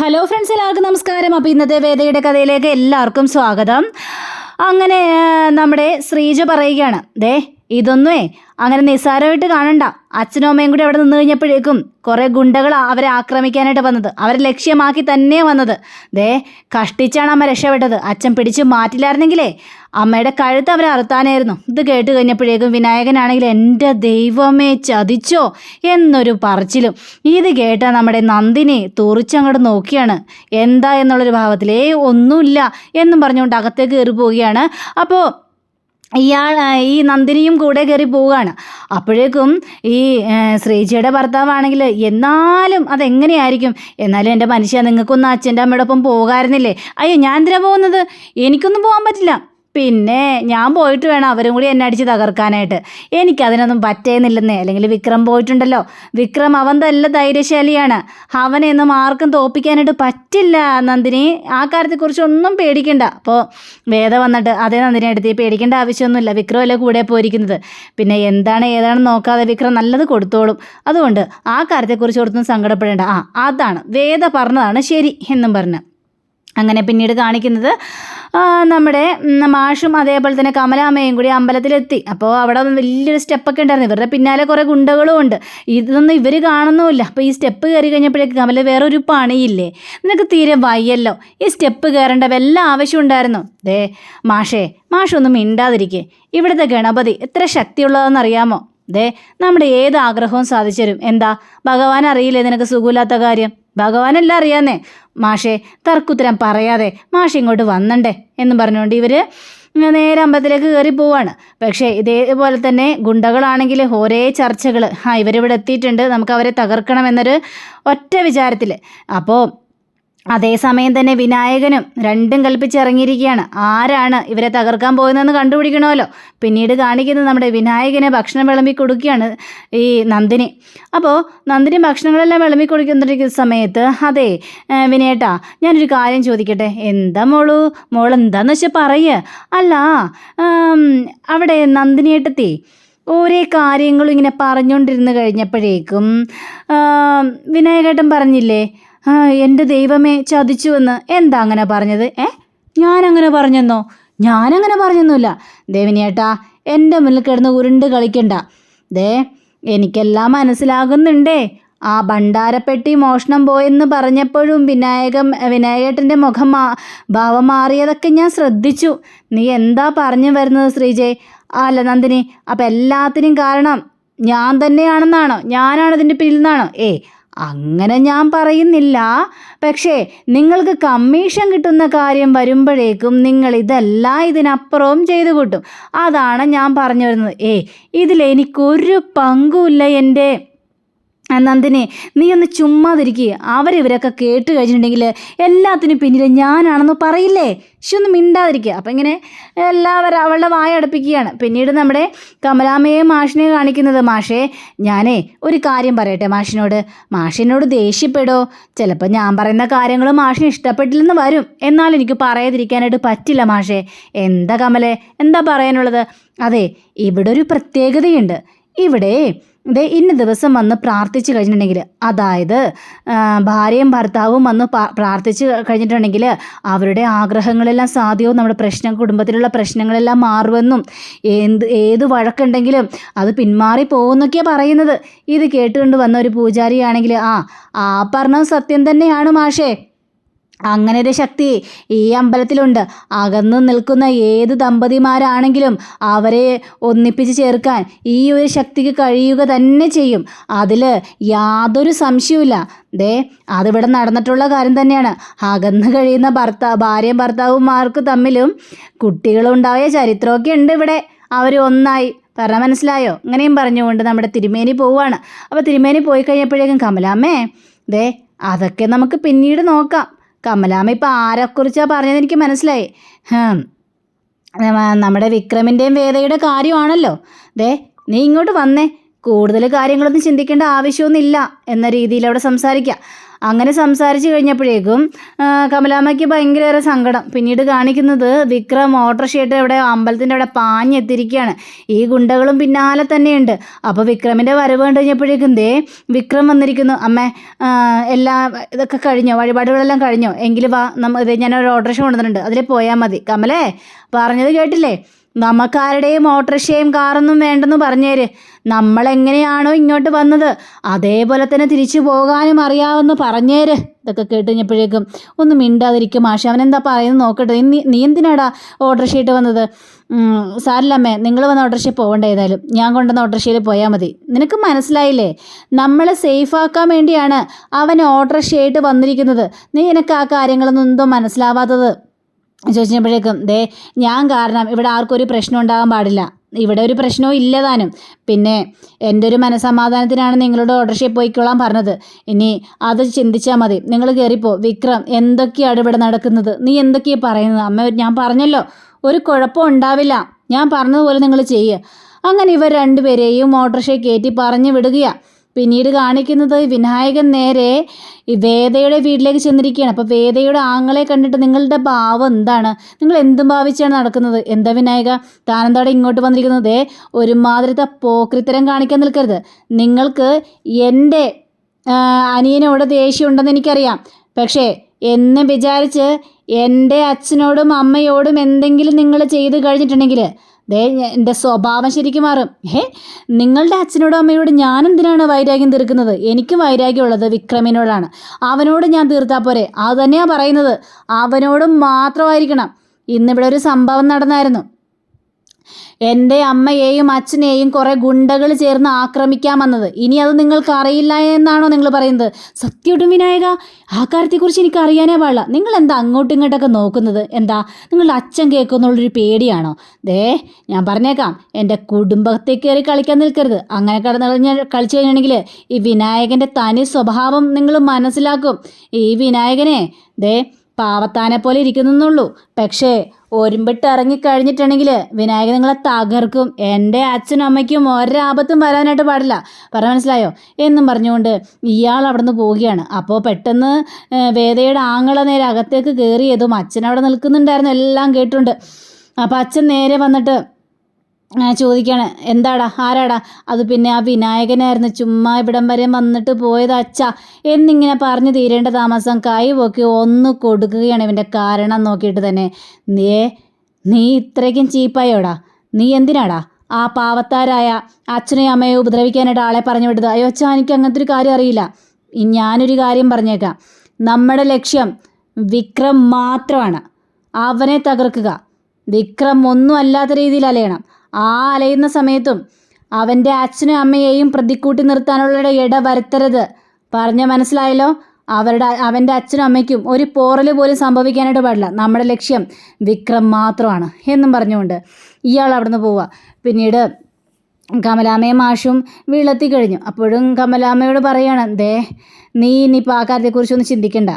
Hello friends എല്ലാവർക്കും നമസ്കാരം. അപ്പോൾ ഇന്നത്തെ വേദയുടെ കഥയിലേക്ക് എല്ലാവർക്കും സ്വാഗതം. അങ്ങനെ നമ്മുടെ ശ്രീജ പറയുകയാണ് ദേ ഇതൊന്നുമേ അങ്ങനെ നിസ്സാരമായിട്ട് കാണണ്ട. അച്ഛനും അമ്മയും കൂടി അവിടെ നിന്ന് കഴിഞ്ഞപ്പോഴേക്കും കുറേ ഗുണ്ടകൾ അവരെ ആക്രമിക്കാനായിട്ട് വന്നത്. അവരെ ലക്ഷ്യമാക്കി തന്നെ വന്നത്. ദേ കഷ്ടിച്ചാണ് അമ്മ രക്ഷപ്പെട്ടത്. അച്ഛൻ പിടിച്ച് മാറ്റില്ലായിരുന്നെങ്കിലേ അമ്മയുടെ കഴുത്ത് അവരെ അറുത്താനായിരുന്നു. ഇത് കേട്ട് കഴിഞ്ഞപ്പോഴേക്കും വിനായകനാണെങ്കിൽ എന്റെ ദൈവമേ ചതിച്ചോ എന്നൊരു പറച്ചിലും. ഇത് കേട്ട നമ്മുടെ നന്ദിനി തുറിച്ചങ്ങോട്ട് നോക്കിയാണ്. എന്താ എന്നുള്ളൊരു ഭാവത്തിൽ ഏ ഒന്നുമില്ല എന്നും പറഞ്ഞുകൊണ്ട് അകത്തേക്ക് കയറി പോവുകയാണ്. അപ്പോൾ ഇയാൾ ഈ നന്ദിനിയും കൂടെ കയറി പോവുകയാണ്. അപ്പോഴേക്കും ഈ ശ്രീജിയുടെ ഭർത്താവാണെങ്കിൽ എന്നാലും അതെങ്ങനെയായിരിക്കും? എന്നാലും എന്റെ മനുഷ്യ നിങ്ങൾക്കൊന്ന് അച്ഛന്റെ അമ്മയുടെ ഒപ്പം പോകാമായിരുന്നില്ലേ അയ്യോ ഞാൻ എന്തിനാണ് പോകുന്നത്? എനിക്കൊന്നും പോകാൻ പറ്റില്ല. പിന്നെ ഞാൻ പോയിട്ട് വേണം അവരും കൂടി എന്നെ അടിച്ച് തകർക്കാനായിട്ട്. എനിക്കതിനൊന്നും പറ്റേന്നില്ലെന്നേ. അല്ലെങ്കിൽ വിക്രം പോയിട്ടുണ്ടല്ലോ. വിക്രം അവൻ നല്ല ധൈര്യശാലിയാണ്. അവനെയൊന്നും ആർക്കും തോപ്പിക്കാനായിട്ട് പറ്റില്ല നന്ദിനി. ആ കാര്യത്തെക്കുറിച്ച് ഒന്നും പേടിക്കണ്ട. അപ്പോൾ വേദ വന്നിട്ട് അതേ നന്ദിനി എടുത്ത് പേടിക്കേണ്ട ആവശ്യമൊന്നുമില്ല. വിക്രം അല്ലേ കൂടെ പോയിരിക്കുന്നത്. പിന്നെ എന്താണ് ഏതാണെന്ന് നോക്കാതെ വിക്രം നല്ലത് കൊടുത്തോളും. അതുകൊണ്ട് ആ കാര്യത്തെക്കുറിച്ച് ഒട്ടും സങ്കടപ്പെടേണ്ട. ആ അതാണ്. വേദ പറഞ്ഞതാണ് ശരി എന്നും പറഞ്ഞ്. അങ്ങനെ പിന്നീട് കാണിക്കുന്നത് നമ്മുടെ മാഷും അതേപോലെ തന്നെ കമലാമ്മയും കൂടി അമ്പലത്തിലെത്തി. അപ്പോൾ അവിടെ വലിയൊരു സ്റ്റെപ്പൊക്കെ ഉണ്ടായിരുന്നു. ഇവരുടെ പിന്നാലെ കുറേ ഗുണ്ടകളും ഉണ്ട്. ഇതൊന്നും ഇവർ കാണുന്നുമില്ല. അപ്പോൾ ഈ സ്റ്റെപ്പ് കയറി കഴിഞ്ഞപ്പോഴേക്ക് കമല വേറൊരു പണിയില്ലേ? നിനക്ക് തീരെ വയ്യല്ലോ. ഈ സ്റ്റെപ്പ് കയറേണ്ട വല്ല ആവശ്യം ഉണ്ടായിരുന്നു. ദേ മാഷേ മാഷൊന്നും മിണ്ടാതിരിക്കേ. ഇവിടുത്തെ ഗണപതി എത്ര ശക്തിയുള്ളതെന്ന് അറിയാമോ? ദേ നമ്മുടെ ഏത് ആഗ്രഹവും സാധിച്ചു എന്താ? ഭഗവാൻ അറിയില്ലേ നിനക്ക് സുഖമില്ലാത്ത കാര്യം? ഭഗവാനെല്ലാം അറിയാന്നേ. മാഷേ തർക്കുത്തരം പറയാതെ മാഷ് ഇങ്ങോട്ട് വന്നണ്ടേ എന്ന് പറഞ്ഞുകൊണ്ട് ഇവർ നേരെ അമ്പലത്തിലേക്ക് കയറി പോവാണ്. പക്ഷേ ഇതേപോലെ തന്നെ ഗുണ്ടകളാണെങ്കിൽ ഒരേ ചർച്ചകൾ ആ ഇവരിവിടെ എത്തിയിട്ടുണ്ട്. നമുക്ക് അവരെ തകർക്കണം എന്നൊരു ഒറ്റ വിചാരത്തിൽ അപ്പോൾ അതേസമയം തന്നെ വിനായകനും രണ്ടും കൽപ്പിച്ചിറങ്ങിയിരിക്കുകയാണ് ആരാണ് ഇവരെ തകർക്കാൻ പോകുന്നതെന്ന് കണ്ടുപിടിക്കണമല്ലോ. പിന്നീട് കാണിക്കുന്നത് നമ്മുടെ വിനായകനെ ഭക്ഷണം വിളമ്പി കൊടുക്കുകയാണ് ഈ നന്ദിനി. അപ്പോൾ നന്ദിനി ഭക്ഷണങ്ങളെല്ലാം വിളമ്പി കൊടുക്കുന്നിരിക്കുന്ന സമയത്ത് അതെ വിനേട്ടാ ഞാനൊരു കാര്യം ചോദിക്കട്ടെ. എന്താ മോളു? മോൾ എന്താന്ന് വെച്ചാൽ പറയുക അല്ല അവിടെ നന്ദിനിയേട്ടത്തി ഓരേ കാര്യങ്ങളും ഇങ്ങനെ പറഞ്ഞുകൊണ്ടിരുന്ന് കഴിഞ്ഞപ്പോഴേക്കും വിനായകേട്ടൻ പറഞ്ഞില്ലേ എന്റെ ദൈവമേ ചതിച്ചുവെന്ന് എന്താ അങ്ങനെ പറഞ്ഞത്? ഏ? ഞാനങ്ങനെ പറഞ്ഞെന്നോ? ഞാനങ്ങനെ പറഞ്ഞൊന്നുമില്ല. ദേവിനിയേട്ടാ എന്റെ മുന്നിൽ കിടന്ന് ഉരുണ്ട് കളിക്കണ്ട. ദേ എനിക്കെല്ലാം മനസ്സിലാകുന്നുണ്ടേ. ആ ഭണ്ഡാരപ്പെട്ടി മോഷണം പോയെന്ന് പറഞ്ഞപ്പോഴും വിനായകം വിനായകേട്ടന്റെ മുഖം മാ ഭാവം മാറിയതൊക്കെ ഞാൻ ശ്രദ്ധിച്ചു. നീ എന്താ പറഞ്ഞു വരുന്നത് ശ്രീജയ് അല്ല നന്ദിനി അപ്പം എല്ലാത്തിനും കാരണം ഞാൻ തന്നെയാണെന്നാണോ? ഞാനാണ് ഇതിന്റെ പിന്നിൽ നിന്നാണോ? ഏ അങ്ങനെ ഞാൻ പറയുന്നില്ല. പക്ഷേ നിങ്ങൾക്ക് കമ്മീഷൻ കിട്ടുന്ന കാര്യം വരുമ്പോഴേക്കും നിങ്ങൾ ഇതെല്ലാം ഇതിനപ്പുറവും ചെയ്തു കൂട്ടും. അതാണ് ഞാൻ പറഞ്ഞു വരുന്നത്. ഏ ഇതിലെനിക്കൊരു പങ്കുമില്ല എന്റെ. നന്ദിനി നീ ഒന്ന് ചുമ്മാതിരിക്കുക അവരിവരൊക്കെ കേട്ട് കഴിഞ്ഞിട്ടുണ്ടെങ്കിൽ എല്ലാത്തിനും പിന്നിൽ ഞാനാണെന്ന് പറയില്ലേ? പക്ഷെ ഒന്ന് മിണ്ടാതിരിക്കുക അപ്പം ഇങ്ങനെ എല്ലാവരും അവളുടെ വായ അടുപ്പിക്കുകയാണ്. പിന്നീട് നമ്മുടെ കമലാമയെ മാഷിനെ കാണിക്കുന്നത് മാഷേ ഞാനേ ഒരു കാര്യം പറയട്ടെ മാഷിനോട്. മാഷിനോട് ദേഷ്യപ്പെടോ. ചിലപ്പോൾ ഞാൻ പറയുന്ന കാര്യങ്ങൾ മാഷിന് ഇഷ്ടപ്പെട്ടില്ലെന്ന് വരും. എന്നാൽ എനിക്ക് പറയാതിരിക്കാനായിട്ട് പറ്റില്ല മാഷേ. എന്താ കമലേ? എന്താ പറയാനുള്ളത്? അതെ ഇവിടെ ഒരു പ്രത്യേകതയുണ്ട്. ഇവിടെ ദേ ഇന്ന ദിവസം വന്ന് പ്രാർത്ഥിച്ചു കഴിഞ്ഞിട്ടുണ്ടെങ്കിൽ അതായത് ഭാര്യയും ഭർത്താവും വന്ന് പ്രാർത്ഥിച്ചു കഴിഞ്ഞിട്ടുണ്ടെങ്കിൽ അവരുടെ ആഗ്രഹങ്ങളെല്ലാം സാധ്യവും നമ്മുടെ പ്രശ്നം കുടുംബത്തിലുള്ള പ്രശ്നങ്ങളെല്ലാം മാറുമെന്നും എന്ത് ഏത് വഴക്കുണ്ടെങ്കിലും അത് പിന്മാറി പോകുന്നൊക്കെയാണ് പറയുന്നത്. ഇത് കേട്ടുകൊണ്ട് വന്ന ഒരു പൂജാരിയാണെങ്കിൽ ആ ആ പറഞ്ഞത് സത്യം തന്നെയാണ് മാഷേ. അങ്ങനെ ഒരു ശക്തി ഈ അമ്പലത്തിലുണ്ട്. അകന്നു നിൽക്കുന്ന ഏത് ദമ്പതിമാരാണെങ്കിലും അവരെ ഒന്നിപ്പിച്ച് ചേർക്കാൻ ഈ ഒരു ശക്തിക്ക് കഴിയുക തന്നെ ചെയ്യും. അതിൽ യാതൊരു സംശയവുമില്ല. ദേ അതിവിടെ നടന്നിട്ടുള്ള കാര്യം തന്നെയാണ്. അകന്നു കഴിയുന്ന ഭർത്താവ് ഭാര്യയും ഭർത്താവുമാർക്ക് തമ്മിലും കുട്ടികളുണ്ടായ ചരിത്രമൊക്കെ ഉണ്ട് ഇവിടെ. അവർ ഒന്നായി. കാരണം മനസ്സിലായോ? ഇങ്ങനെയും പറഞ്ഞുകൊണ്ട് നമ്മുടെ തിരുമേനി പോവുകയാണ്. അപ്പോൾ തിരുമേനി പോയി കഴിഞ്ഞപ്പോഴേക്കും കമലാമ്മേ ദേ അതൊക്കെ നമുക്ക് പിന്നീട് നോക്കാം. കമലാമ്മ ഇപ്പം ആരെക്കുറിച്ചാണ് പറഞ്ഞത് എനിക്ക് മനസ്സിലായി. നമ്മുടെ വിക്രമിന്റെയും വേദയുടെ കാര്യമാണല്ലോ. ദേ നീ ഇങ്ങോട്ട് വന്നേ. കൂടുതൽ കാര്യങ്ങളൊന്നും ചിന്തിക്കേണ്ട ആവശ്യമൊന്നുമില്ല എന്ന രീതിയിൽ അവിടെ സംസാരിക്കാം. അങ്ങനെ സംസാരിച്ച് കഴിഞ്ഞപ്പോഴേക്കും കമലാമ്മയ്ക്ക് ഭയങ്കരേറെ സങ്കടം. പിന്നീട് കാണിക്കുന്നത് വിക്രം ഓട്ടോറിക്ഷയായിട്ട് ഇവിടെ അമ്പലത്തിന്റെ അവിടെ പാഞ്ഞെത്തിയിരിക്കുകയാണ്. ഈ ഗുണ്ടകളും പിന്നാലെ തന്നെയുണ്ട്. അപ്പോൾ വിക്രമിന്റെ വരവ് കണ്ടു കഴിഞ്ഞപ്പോഴേക്കും ദേ വിക്രം വന്നിരിക്കുന്നു. അമ്മേ എല്ലാ ഇതൊക്കെ കഴിഞ്ഞോ? വഴിപാടുകളെല്ലാം കഴിഞ്ഞോ? എങ്കിൽ വാ നമ്മ ഇത് ഞാനൊരു ഓട്ടോറിക്ഷ കൊണ്ടുവന്നിട്ടുണ്ട്. അതിൽ പോയാൽ മതി. കമലേ പറഞ്ഞത് കേട്ടില്ലേ? നമുക്കാരുടെയും ഓട്ടോറിക്ഷയും കാറൊന്നും വേണ്ടെന്ന് പറഞ്ഞേര്. നമ്മളെങ്ങനെയാണോ ഇങ്ങോട്ട് വന്നത്? അതേപോലെ തന്നെ തിരിച്ചു പോകാനും അറിയാമെന്ന് പറഞ്ഞേര്. ഇതൊക്കെ കേട്ട് കഴിഞ്ഞപ്പോഴേക്കും ഒന്ന് മിണ്ടാതിരിക്കും മാഷ എന്താ പറയുന്നത് നോക്കട്ടെ. നീ നീ എന്തിനാടാ ഓട്ടോറിക്ഷയിട്ട് വന്നത്? ഉം, സാരില്ലമ്മേ നിങ്ങൾ വന്ന ഓട്ടോറിക്ഷയിൽ പോകണ്ട ഏതായാലും. ഞാൻ കൊണ്ടുവന്ന ഓട്ടോറിക്ഷയിൽ പോയാൽ മതി. നിനക്ക് മനസ്സിലായില്ലേ? നമ്മളെ സേഫാക്കാൻ വേണ്ടിയാണ് അവൻ ഓട്ടോറിക്ഷയായിട്ട് വന്നിരിക്കുന്നത്. നീ നിനക്ക് ആ കാര്യങ്ങളൊന്നും എന്തോ മനസ്സിലാവാത്തത്. ചോദിച്ചപ്പോഴേക്കും ദേ ഞാൻ കാരണം ഇവിടെ ആർക്കും ഒരു പ്രശ്നം ഉണ്ടാകാൻ പാടില്ല. ഇവിടെ ഒരു പ്രശ്നവും ഇല്ലതാനും പിന്നെ എന്റെ ഒരു മനസമാധാനത്തിനാണ് നിങ്ങളുടെ ഓർഡർഷിപ്പ് പോയിക്കൊള്ളാൻ പറഞ്ഞത്. ഇനി അത് ചിന്തിച്ചാൽ മതി. നിങ്ങൾ കയറിപ്പോ വിക്രം എന്തൊക്കെയാണ് ഇവിടെ നടക്കുന്നത്? നീ എന്തൊക്കെയാണ് പറയുന്നത്? അമ്മ ഞാൻ പറഞ്ഞല്ലോ. ഒരു കുഴപ്പം ഉണ്ടാവില്ല. ഞാൻ പറഞ്ഞതുപോലെ നിങ്ങൾ ചെയ്യുക അങ്ങനെ ഇവർ രണ്ടുപേരെയും ഓട്ടോറിക്ഷയിൽ കയറ്റി പറഞ്ഞു വിടുകയാണ് പിന്നീട് കാണിക്കുന്നത് വിനായകൻ നേരെ വേദയുടെ വീട്ടിലേക്ക് ചെന്നിരിക്കുകയാണ്. അപ്പോൾ വേദയുടെ ആങ്ങളെ കണ്ടിട്ട് നിങ്ങളുടെ ഭാവം എന്താണ്? നിങ്ങൾ എന്തും ഭാവിച്ചാണ് നടക്കുന്നത്? എന്താ വിനായക? താനെന്താടെ ഇങ്ങോട്ട് വന്നിരിക്കുന്നത്? ഒരുമാതിരത്തെ പോക്രിത്തരം കാണിക്കാൻ നിൽക്കരുത്. നിങ്ങൾക്ക് എന്റെ അനിയനോട് ദേഷ്യം ഉണ്ടെന്ന് എനിക്കറിയാം. പക്ഷേ എന്ന് വിചാരിച്ച് എന്റെ അച്ഛനോടും അമ്മയോടും എന്തെങ്കിലും നിങ്ങൾ ചെയ്ത് കഴിഞ്ഞിട്ടുണ്ടെങ്കിൽ ദേ എന്റെ സ്വഭാവം ശരിക്കും മാറും. ഏ നിങ്ങളുടെ അച്ഛനോടും അമ്മയോടും ഞാൻ എന്തിനാണ് വൈരാഗ്യം തീർക്കുന്നത്? എനിക്ക് വൈരാഗ്യമുള്ളത് വിക്രമിനോടാണ്. അവനോട് ഞാൻ തീർത്താൽ പോരെ. അത് തന്നെയാണ് പറയുന്നത്. അവനോടും മാത്രമായിരിക്കണം. ഇന്നിവിടെ ഒരു സംഭവം നടന്നായിരുന്നു. എന്റെ അമ്മയെയും അച്ഛനെയും കുറേ ഗുണ്ടകൾ ചേർന്ന് ആക്രമിക്കാൻ വന്നത്. ഇനി അത് നിങ്ങൾക്ക് അറിയില്ല എന്നാണോ നിങ്ങൾ പറയുന്നത്? സത്യമായിട്ടും വിനായക ആ കാര്യത്തെക്കുറിച്ച് എനിക്ക് അറിയാനേ പാടില്ല. നിങ്ങൾ എന്താ അങ്ങോട്ടും ഇങ്ങോട്ടൊക്കെ നോക്കുന്നത്? എന്താ നിങ്ങളുടെ അച്ഛൻ കേൾക്കുന്നുള്ളൊരു പേടിയാണോ? ദേ ഞാൻ പറഞ്ഞേക്കാം. എന്റെ കുടുംബത്തെ കയറി കളിക്കാൻ നിൽക്കരുത്. അങ്ങനെ കടന്നു കഴിഞ്ഞാൽ കളിച്ചു കഴിഞ്ഞിട്ടുണ്ടെങ്കിൽ ഈ വിനായകന്റെ തനി സ്വഭാവം നിങ്ങൾ മനസ്സിലാക്കും. ഈ വിനായകനെ ദേ പാവത്താനെ പോലെ ഇരിക്കുന്നുള്ളൂ പക്ഷേ ഒരുമ്പിട്ട് ഇറങ്ങിക്കഴിഞ്ഞിട്ടുണ്ടെങ്കിൽ വിനായകൻ നിങ്ങളെ തകർക്കും. എന്റെ അച്ഛനും അമ്മയ്ക്കും ഒരാപത്തും വരാനായിട്ട് പാടില്ല. പറ മനസ്സിലായോ? എന്നും പറഞ്ഞുകൊണ്ട് ഇയാൾ അവിടെ നിന്ന് പോവുകയാണ്. അപ്പോൾ പെട്ടെന്ന് വേദയുടെ ആങ്ങള നേരെ അകത്തേക്ക് കയറിയതും അച്ഛൻ അവിടെ നിൽക്കുന്നുണ്ടായിരുന്നു. എല്ലാം കേട്ടുണ്ട് അപ്പോൾ അച്ഛൻ നേരെ വന്നിട്ട് ആ, ചോദിക്കാണ് എന്താടാ ആരാടാ? അത് പിന്നെ ആ വിനായകനായിരുന്നു ചുമ്മാ ഇവിടം വരെ വന്നിട്ട് പോയത് അച്ഛ. എന്നിങ്ങനെ പറഞ്ഞു തീരേണ്ട താമസം കൈ പൊക്കി ഒന്ന് കൊടുക്കുകയാണ് ഇവന്റെ കാരണം നോക്കിയിട്ട് തന്നെ. നീ നീ ഇത്രയ്ക്കും ചീപ്പായോടാ? നീ എന്തിനാടാ? ആ പാവത്താരായ അച്ഛനെയും അമ്മയെ ഉപദ്രവിക്കാനായിട്ട് ആളെ പറഞ്ഞു വിട്ടത്? അയ്യോ അച്ഛാ എനിക്ക് അങ്ങനത്തെ ഒരു കാര്യം അറിയില്ല. ഞാനൊരു കാര്യം പറഞ്ഞേക്കാം. നമ്മുടെ ലക്ഷ്യം വിക്രം മാത്രമാണ്. അവനെ തകർക്കുക. വിക്രം ഒന്നും അല്ലാത്ത രീതിയിൽ അലയണം. ആ അലയുന്ന സമയത്തും അവന്റെ അച്ഛനും അമ്മയെയും പ്രതിക്കൂട്ടി നിർത്താനുള്ള ഇട വരുത്തരുത്. പറഞ്ഞ മനസ്സിലായല്ലോ? അവരുടെ അവന്റെ അച്ഛനും അമ്മയ്ക്കും ഒരു പോറൽ പോലും സംഭവിക്കാനായിട്ട് പാടില്ല. നമ്മുടെ ലക്ഷ്യം വിക്രം മാത്രമാണ് എന്നും പറഞ്ഞുകൊണ്ട് ഇയാൾ അവിടുന്ന് പോവുക. പിന്നീട് കമലാമ്മയും മാഷും വീളെത്തി കഴിഞ്ഞു. അപ്പോഴും കമലാമ്മയോട് പറയാണ് ദേ നീ ഇനിയിപ്പോൾ ആ കാര്യത്തെക്കുറിച്ചൊന്നും ചിന്തിക്കണ്ട.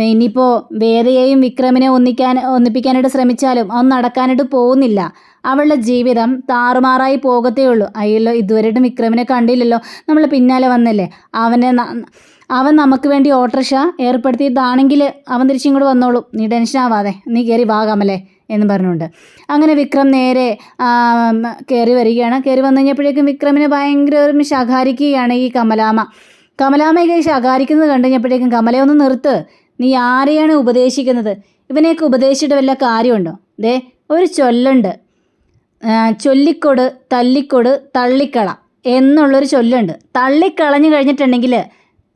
ഇനിയിപ്പോൾ വേദയെയും വിക്രമിനെ ഒന്നിക്കാൻ ഒന്നിപ്പിക്കാനായിട്ട് ശ്രമിച്ചാലും അതൊന്നും നടക്കാനായിട്ട് പോകുന്നില്ല. അവളുടെ ജീവിതം താറുമാറായി പോകത്തേ ഉള്ളൂ. അയ്യല്ലോ ഇതുവരെയായിട്ടും വിക്രമിനെ കണ്ടില്ലല്ലോ. നമ്മൾ പിന്നാലെ വന്നല്ലേ? അവനെ അവൻ നമുക്ക് വേണ്ടി ഓട്ടോറിക്ഷ ഏർപ്പെടുത്തിയതാണെങ്കിൽ അവൻ തിരിച്ചിങ്ങോട്ട് വന്നോളൂ. നീ ടെൻഷൻ ആവാതെ. നീ കയറി വാകാമല്ലേ എന്ന് പറഞ്ഞുകൊണ്ട്. അങ്ങനെ വിക്രം നേരെ കയറി വരികയാണ്. കയറി വന്നു കഴിഞ്ഞപ്പോഴേക്കും വിക്രമിനെ ഭയങ്കര ഒരു ശകാരിക്കുകയാണ് ഈ കമലാമ കമലാമയെ ശകാരിക്കുന്നത് കണ്ടു കഴിഞ്ഞപ്പോഴേക്കും കമലയൊന്ന് നിർത്ത്. നീ ആരെയാണ് ഉപദേശിക്കുന്നത്? ഇവനെയൊക്കെ ഉപദേശിച്ചിട്ട് വല്ല കാര്യമുണ്ടോ? ദേ ഒരു ചൊല്ലുണ്ട്. ചൊല്ലിക്കൊട് തല്ലിക്കൊട് തള്ളിക്കള എന്നുള്ളൊരു ചൊല്ലുണ്ട്. തള്ളിക്കളഞ്ഞു കഴിഞ്ഞിട്ടുണ്ടെങ്കിൽ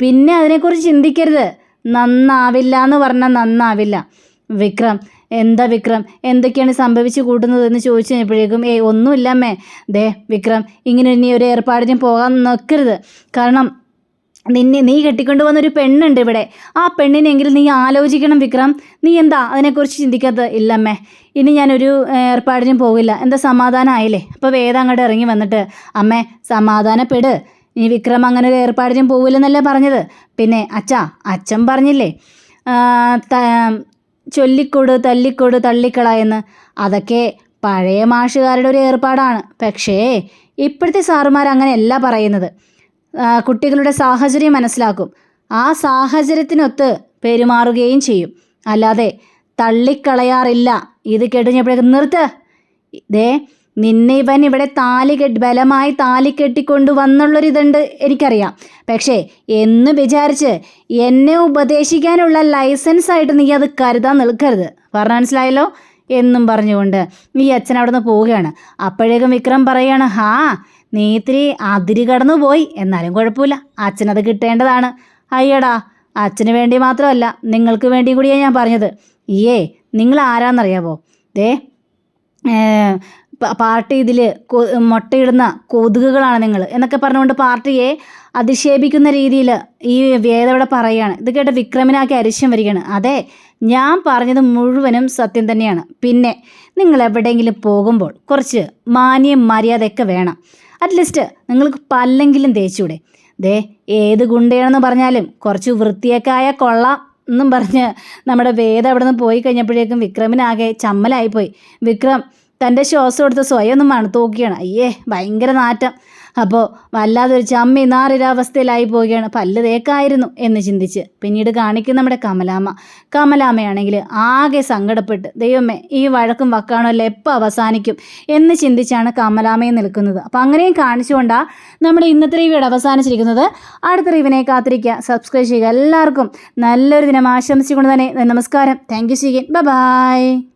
പിന്നെ അതിനെക്കുറിച്ച് ചിന്തിക്കരുത്. നന്നാവില്ല എന്ന് പറഞ്ഞാൽ നന്നാവില്ല. വിക്രം എന്താ വിക്രം? എന്തൊക്കെയാണ് സംഭവിച്ചു കൂട്ടുന്നത് എന്ന് ചോദിച്ചു കഴിഞ്ഞപ്പോഴേക്കും ഏയ് ഒന്നുമില്ലമ്മേ. ദേ വിക്രം ഇങ്ങനെ ഇനി ഒരു ഏർപ്പാടിനും പോകാൻ നിൽക്കരുത് കാരണം നിന്നെ നീ കെട്ടിക്കൊണ്ട് വന്നൊരു പെണ്ണുണ്ട് ഇവിടെ. ആ പെണ്ണിനെങ്കിലും നീ ആലോചിക്കണം വിക്രം. നീ എന്താ അതിനെക്കുറിച്ച് ചിന്തിക്കാത്തത്? ഇല്ലമ്മേ. ഇനി ഞാനൊരു ഏർപ്പാടിനും പോകില്ല. എന്താ സമാധാനമായില്ലേ അപ്പോൾ വേദ അങ്ങോട്ട് ഇറങ്ങി വന്നിട്ട് അമ്മേ സമാധാനപ്പെട്. ഇനി വിക്രം അങ്ങനെ ഒരു ഏർപ്പാടിനും പോകില്ലെന്നല്ലേ പറഞ്ഞത്? പിന്നെ അച്ഛാ അച്ഛൻ പറഞ്ഞില്ലേ? ചൊല്ലിക്കൊട് തല്ലിക്കൊട് തള്ളിക്കള എന്ന്. അതൊക്കെ പഴയ മാഷുകാരുടെ ഒരു ഏർപ്പാടാണ്. പക്ഷേ ഇപ്പോഴത്തെ സാറുമാർ അങ്ങനെയല്ല പറയുന്നത്. കുട്ടികളുടെ സാഹചര്യം മനസ്സിലാക്കും. ആ സാഹചര്യത്തിനൊത്ത് പെരുമാറുകയും ചെയ്യും. അല്ലാതെ തള്ളിക്കളയാറില്ല. ഇത് കേട്ടുകഴിഞ്ഞപ്പോഴേക്കും നിർത്ത്. ദേ നിന്നെ ഇവൻ ഇവിടെ താലി കെട്ടി ബലമായി താലി കെട്ടിക്കൊണ്ട് വന്നുള്ളൊരിതുണ്ട് എനിക്കറിയാം. പക്ഷേ എന്ന് വിചാരിച്ച് എന്നെ ഉപദേശിക്കാനുള്ള ലൈസൻസ് ആയിട്ട് നീ അത് കരുതാൻ നിൽക്കരുത്. പറഞ്ഞ മനസ്സിലായല്ലോ? എന്നും പറഞ്ഞുകൊണ്ട് നീ അച്ഛൻ അവിടെ നിന്ന് പോവുകയാണ്. അപ്പോഴേക്കും വിക്രം പറയാണ് ഹാ നീ ഇത്തിരി അതിരി കടന്നു പോയി എന്നാലും കുഴപ്പമില്ല. അച്ഛനത് കിട്ടേണ്ടതാണ്. അയ്യടാ അച്ഛന് വേണ്ടി മാത്രമല്ല നിങ്ങൾക്ക് വേണ്ടിയും കൂടിയാണ് ഞാൻ പറഞ്ഞത്. ഈയേ നിങ്ങൾ ആരാന്നറിയാവോ? ദേ പാർട്ടി ഇതിൽ മുട്ടയിടുന്ന കൊതുകുകളാണ് നിങ്ങൾ എന്നൊക്കെ പറഞ്ഞുകൊണ്ട് പാർട്ടിയെ അധിക്ഷേപിക്കുന്ന രീതിയിൽ ഈ വേദ ഇവിടെ പറയുകയാണ്. ഇത് കേട്ട് വിക്രമിനാക്കി അരിശം വരികയാണ്. അതെ ഞാൻ പറഞ്ഞത് മുഴുവനും സത്യം തന്നെയാണ്. പിന്നെ നിങ്ങൾ എവിടെയെങ്കിലും പോകുമ്പോൾ കുറച്ച് മാന്യം മര്യാദയൊക്കെ വേണം. അറ്റ്ലീസ്റ്റ് നിങ്ങൾക്ക് പല്ലെങ്കിലും തേച്ചൂടെ. ദേ ഏത് ഗുണ്ടയാണെന്ന് പറഞ്ഞാലും കുറച്ച് വൃത്തിയൊക്കെ ആയ കൊള്ളാം എന്നും പറഞ്ഞ് നമ്മുടെ വേദ അവിടെ നിന്ന് പോയി കഴിഞ്ഞപ്പോഴേക്കും വിക്രമിനാകെ ചമ്മലായിപ്പോയി. വിക്രം തന്റെ ശ്വാസം എടുത്ത് സ്വയം ഒന്നും മണത്തോക്കിയാണ് അയ്യേ ഭയങ്കര നാറ്റം. അപ്പോൾ വല്ലാതെ ഒരു ചമ്മി നാറിരാവസ്ഥയിലായി പോവുകയാണ്. പല്ല് തേക്കായിരുന്നു എന്ന് ചിന്തിച്ച്. പിന്നീട് കാണിക്കും നമ്മുടെ കമലാമ്മ. കമലാമ്മയാണെങ്കിൽ ആകെ സങ്കടപ്പെട്ട് ദൈവമേ ഈ വഴക്കും വക്കാണല്ലോ എപ്പോൾ അവസാനിക്കും? എന്ന് ചിന്തിച്ചാണ് കമലാമ്മയെ നിൽക്കുന്നത്. അപ്പോൾ അങ്ങനെയും കാണിച്ചുകൊണ്ടാണ് നമ്മുടെ ഇന്നത്തെ റിവ്യൂടെ അവസാനിച്ചിരിക്കുന്നത്. അടുത്ത റിവിനെ കാത്തിരിക്കുക. സബ്സ്ക്രൈബ് ചെയ്യുക. എല്ലാവർക്കും നല്ലൊരു ദിനം ആശംസിച്ചുകൊണ്ട് തന്നെ നമസ്കാരം. Thank you സീഗൻ by